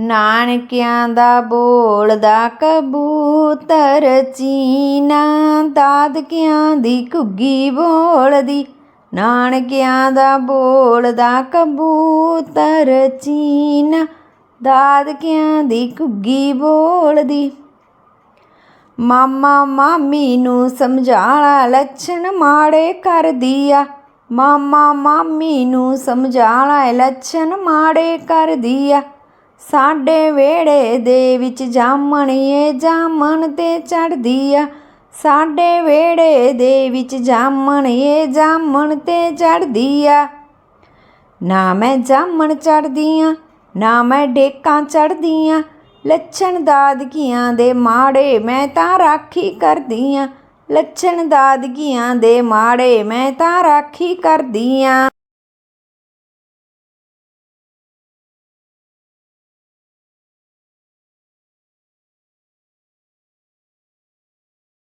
ਨਾਨਕਿਆਂ ਦਾ ਬੋਲਦਾ ਕਬੂਤਰ, ਚੀਨਾ ਦਾਦਕਿਆਂ ਦੀ ਘੁੱਗੀ ਬੋਲਦੀ। ਨਾਨਕਿਆਂ ਦਾ ਬੋਲਦਾ ਕਬੂਤਰ, ਚੀਨਾ ਦਾਦਕਿਆਂ ਦੀ ਘੁੱਗੀ ਬੋਲਦੀ। ਮਾਮਾ ਮਾਮੀ ਨੂੰ ਸਮਝਾਲਾ ਲੱਛਣ ਮਾੜੇ ਕਰਦੀ ਆ। ਮਾਮਾ ਮਾਮੀ ਨੂੰ ਸਮਝਾਲਾ ਲੱਛਣ ਮਾੜੇ ਕਰਦੀ ਆ। ਸਾਡੇ ਵੇੜੇ ਦੇ ਵਿੱਚ ਜਾਮਣ ਏ ਜਾਮਣ ਤੇ ਚੜਦੀ ਆ। ਸਾਡੇ ਵੇੜੇ ਦੇ ਵਿੱਚ ਜਾਮਣ ਏ ਜਾਮਣ ਤੇ ਚੜਦੀ ਆ। ਨਾ ਮੈਂ ਜਾਮਣ ਚੜਦੀ ਆਂ, ਨਾ ਮੈਂ ਡੇਕਾਂ ਚੜਦੀ ਆਂ। ਲੱਛਣ ਦਾਦਕੀਆਂ ਦੇ ਮਾੜੇ ਮੈਂ ਤਾਂ ਰਾਖੀ ਕਰਦੀ ਆਂ। ਲੱਛਣ ਦਾਦਕੀਆਂ ਦੇ ਮਾੜੇ ਮੈਂ ਤਾਂ ਰਾਖੀ ਕਰਦੀ ਆਂ।